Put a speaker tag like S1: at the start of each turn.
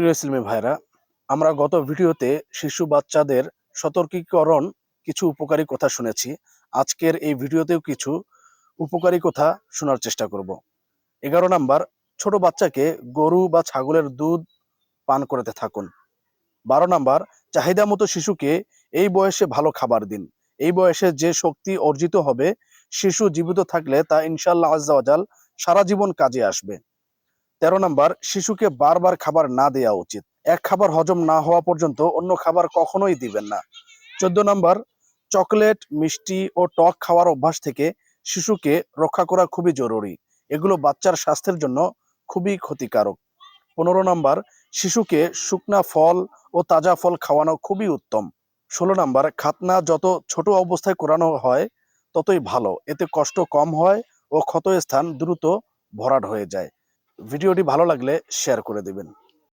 S1: প্রিয় ইসলামী ভাইরা আমরা গত ভিডিওতে শিশু বাচ্চাদের সতর্কীকরণ কিছু উপকারী কথা শুনেছি। আজকের এই ভিডিওতেও কিছু উপকারী কথা শোনার চেষ্টা করব। এগারো নাম্বার, ছোট বাচ্চাকে গরু বা ছাগলের দুধ পান করাতে থাকুন। বারো নাম্বার, চাহিদা মতো শিশুকে এই বয়সে ভালো খাবার দিন। এই বয়সে যে শক্তি অর্জিত হবে, শিশু জীবিত থাকলে তা ইনশাল্লাহ আজ্জাওয়াজাল সারা জীবন কাজে আসবে। তেরো নম্বর, শিশুকে বারবার খাবার না দেওয়া উচিত। এক খাবার হজম না হওয়া পর্যন্ত অন্য খাবার কখনোই দিবেন না। চোদ্দ নম্বর, চকলেট, মিষ্টি ও টক খাওয়ার অভ্যাস থেকে শিশুকে রক্ষা করা খুবই জরুরি। এগুলো বাচ্চার স্বাস্থ্যের জন্য খুবই ক্ষতিকারক। পনেরো নম্বর, শিশুকে শুকনা ফল ও তাজা ফল খাওয়ানো খুবই উত্তম। ষোলো নম্বর, খাতনা যত ছোট অবস্থায় করানো হয়, ততই ভালো। এতে কষ্ট কম হয় ও ক্ষত স্থান দ্রুত ভরাট হয়ে যায়। ভিডিওটি ভালো লাগলে শেয়ার করে দেবেন।